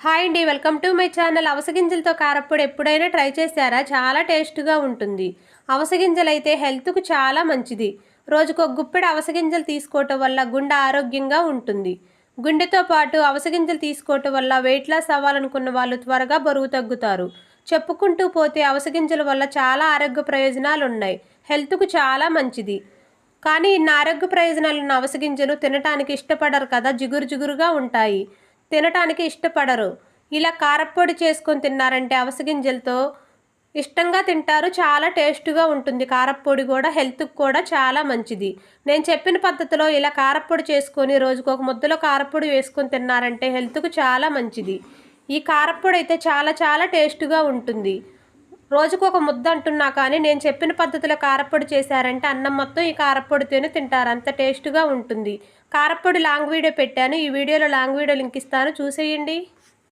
Hi అండి welcome to my channel. అవసగింజలతో కారప్పుడు ఎప్పుడైనా ట్రై చేశారా? చాలా టేస్ట్గా ఉంటుంది. అవసగింజలు అయితే హెల్త్కు చాలా మంచిది. రోజుకు ఒక గుప్పెడు అవసగింజలు తీసుకోవటం వల్ల గుండె ఆరోగ్యంగా ఉంటుంది. గుండెతో పాటు అవసగింజలు తీసుకోవటం వల్ల వెయిట్ లాస్ అవ్వాలనుకున్న వాళ్ళు త్వరగా బరువు తగ్గుతారు. చెప్పుకుంటూ పోతే అవసగింజల వల్ల చాలా ఆరోగ్య ప్రయోజనాలు ఉన్నాయి. హెల్త్కు చాలా మంచిది. కానీ ఇన్ని ఆరోగ్య ప్రయోజనాలు ఉన్న అవసగింజలు తినటానికి ఇష్టపడరు కదా జిగురు జిగురుగా ఉంటాయి. తినటానికి ఇష్టపడరు. ఇలా కారప్పొడి చేసుకొని తిన్నారంటే అవసగింజలతో ఇష్టంగా తింటారు. చాలా టేస్ట్గా ఉంటుంది. కారప్పొడి కూడా హెల్త్కి కూడా చాలా మంచిది. నేను చెప్పిన పద్ధతిలో ఇలా కారప్పొడి చేసుకొని రోజుకు ఒక ముద్దలో కారప్పొడి వేసుకొని తిన్నారంటే హెల్త్కు చాలా మంచిది. ఈ కారప్పొడి అయితే చాలా చాలా టేస్ట్గా ఉంటుంది. రోజుకు ఒక ముద్ద అంటున్నా కానీ నేను చెప్పిన పద్ధతిలో కారప్పొడి చేశారంటే అన్నం మొత్తం ఈ కారప్పొడితోనే తింటారు. అంత టేస్ట్గా ఉంటుంది. కారప్పొడి లాంగ్ వీడియో పెట్టాను. ఈ వీడియోలో లాంగ్ వీడియో లింక్ ఇస్తాను. చూసేయండి.